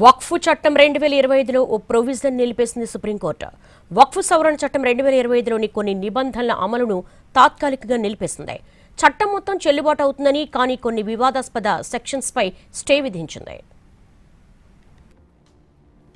వక్ఫ్ చట్టం రెండు వేల ఇరవై ఐదులో ఓ ప్రొవిజన్ నిలిపేసింది సుప్రీంకోర్టు. వక్ఫ్ సవరణ చట్టం రెండు వేల ఇరవై ఐదులోని కొన్ని నిబంధనల అమలును తాత్కాలికంగా నిలిపేసింది. చట్టం మొత్తం చెల్లుబాటు అవుతుందని కానీ కొన్ని వివాదాస్పద సెక్షన్స్పై స్టే విధించింది.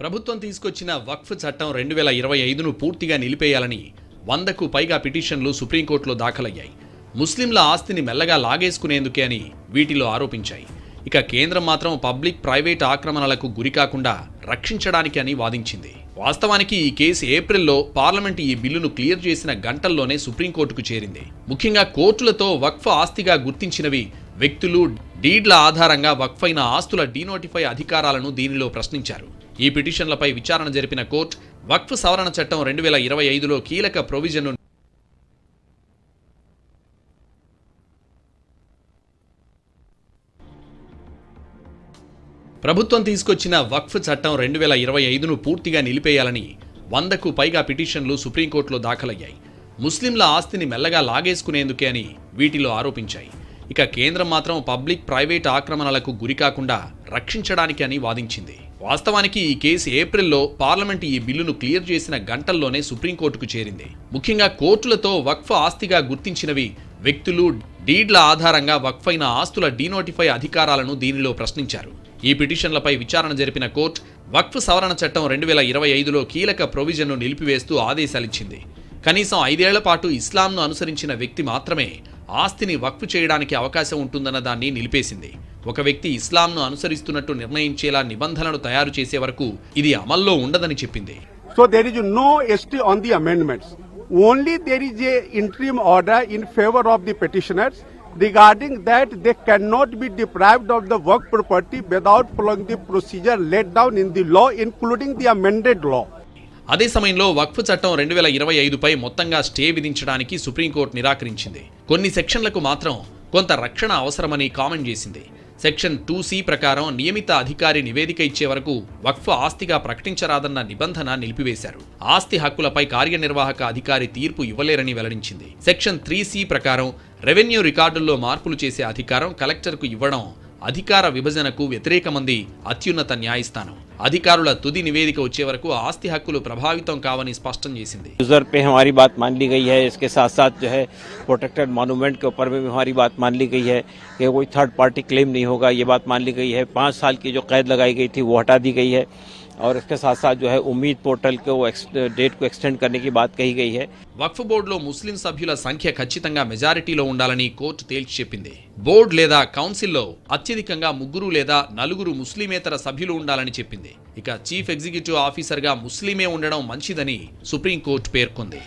ప్రభుత్వం తీసుకొచ్చిన వక్ఫ్ చట్టం రెండు వేల ఇరవై ఐదును పూర్తిగా నిలిపేయాలని వందకు పైగా పిటిషన్లు సుప్రీంకోర్టులో దాఖలయ్యాయి. ముస్లింల ఆస్తిని మెల్లగా లాగేసుకునేందుకే అని వీటిలో ఆరోపించాయి. ఇక కేంద్రం మాత్రం పబ్లిక్ ప్రైవేట్ ఆక్రమణలకు గురికాకుండా రక్షించడానికి అని వాదించింది. వాస్తవానికి ఈ కేసు ఏప్రిల్లో పార్లమెంట్ ఈ బిల్లును క్లియర్ చేసిన గంటల్లోనే సుప్రీంకోర్టుకు చేరింది. ముఖ్యంగా కోర్టులతో వక్ఫ్ ఆస్తిగా గుర్తించినవి వ్యక్తులు డీడ్ల ఆధారంగా వక్ఫైన ఆస్తుల డీనోటిఫై అధికారాలను దీనిలో ప్రశ్నించారు. ఈ పిటిషన్లపై విచారణ జరిపిన కోర్టు వక్ఫ్ సవరణ చట్టం రెండు వేల ఇరవై ఐదులో కీలక ప్రొవిజన్ను ప్రభుత్వం తీసుకొచ్చిన వక్ఫ్ చట్టం రెండు వేల ఇరవై ఐదును పూర్తిగా నిలిపేయాలని వందకు పైగా పిటిషన్లు సుప్రీంకోర్టులో దాఖలయ్యాయి. ముస్లింల ఆస్తిని మెల్లగా లాగేసుకునేందుకే అని వీటిలో ఆరోపించాయి. ఇక కేంద్రం మాత్రం పబ్లిక్ ప్రైవేట్ ఆక్రమణలకు గురికాకుండా రక్షించడానికి అని వాదించింది. వాస్తవానికి ఈ కేసు ఏప్రిల్లో పార్లమెంట్ ఈ బిల్లును క్లియర్ చేసిన గంటల్లోనే సుప్రీంకోర్టుకు చేరింది. ముఖ్యంగా కోర్టులతో వక్ఫ్ ఆస్తిగా గుర్తించినవి వ్యక్తులు డీడ్ల ఆధారంగా వక్ఫైన ఆస్తుల డీనోటిఫై అధికారాలను దీనిలో ప్రశ్నించారు. ఈ పిటిషన్లపై విచారణ జరిపిన కోర్టు వక్ఫ్ సవరణ చట్టం రెండు వేల ఇరవై ఐదులో కీలక ప్రొవిజన్ను నిలిపివేస్తూ ఆదేశాలిచ్చింది. కనీసం ఐదేళ్ళ పాటు ఇస్లాంను అనుసరించిన వ్యక్తి మాత్రమే ఆస్తిని వక్ఫ్ చేయడానికి అవకాశం ఉంటుందన్న దాన్ని నిలిపేసింది. ఒక వ్యక్తి ఇస్లాంను అనుసరిస్తున్నట్టు నిర్ణయించేలా నిబంధనలు తయారు చేసే వరకు ఇది అమల్లో ఉండదని చెప్పింది. So there is no stay on the amendments only there is a interim order in favour of the petitioners regarding that they cannot be deprived of the work property without following the procedure laid down in the law, including the amended law. అదే సమయంలో వక్ఫ్ చట్టం రెండు వేల ఇరవై ఐదుపై మొత్తంగా stay విధించడానికి supreme court నిరాకరించింది. కొన్ని సెక్షన్లకు మాత్రం కొంత రక్షణ అవసరమని కామెంట్ చేసింది. సెక్షన్ టూ సి ప్రకారం నియమిత అధికారి నివేదిక ఇచ్చే వరకు వక్ఫ్ ఆస్తిగా ప్రకటించరాదన్న నిబంధన నిలిపివేశారు. ఆస్తి హక్కులపై కార్యనిర్వాహక అధికారి తీర్పు ఇవ్వలేరని వెల్లడించింది. సెక్షన్ త్రీ సి ప్రకారం రెవెన్యూ రికార్డుల్లో మార్పులు చేసే అధికారం కలెక్టర్కు ఇవ్వడం అధికార విభజనకు వ్యతిరేకమంది అత్యున్నత న్యాయస్థానం అధికారుల తుది నివేదిక వచ్చే వరకు ఆస్తి హక్కులు ప్రభావితం కావని స్పష్టం చేసింది यूजर पे हमारी बात मान ली गई है इसके साथ साथ जो है प्रोटेक्टेड मॉन्यूमेंट के ऊपर भी हमारी बात मान ली गई है कि कोई थर्ड पार्टी क्लेम नहीं होगा ये बात मान ली गई है पाँच साल की जो कैद लगाई गई थी वो हटा दी गई है और इसके साथ साथ जो है उम्मीद पोर्टल को एक्स- डेट को एक्सटेंड करने की बात कही गई है వక్ఫ్ బోర్డులో ముస్లిం సభ్యుల సంఖ్య ఖచ్చితంగా మెజారిటీలో ఉండాలని కోర్టు తేల్చి చెప్పింది బోర్డు లేదా కౌన్సిల్లో అత్యధికంగా ముగ్గురు లేదా నలుగురు ముస్లిమేతర సభ్యులు ఉండాలని చెప్పింది ఇక చీఫ్ ఎగ్జిక్యూటివ్ ఆఫీసర్గా ముస్లిమే ఉండడం మంచిదని సుప్రీంకోర్టు పేర్కొంది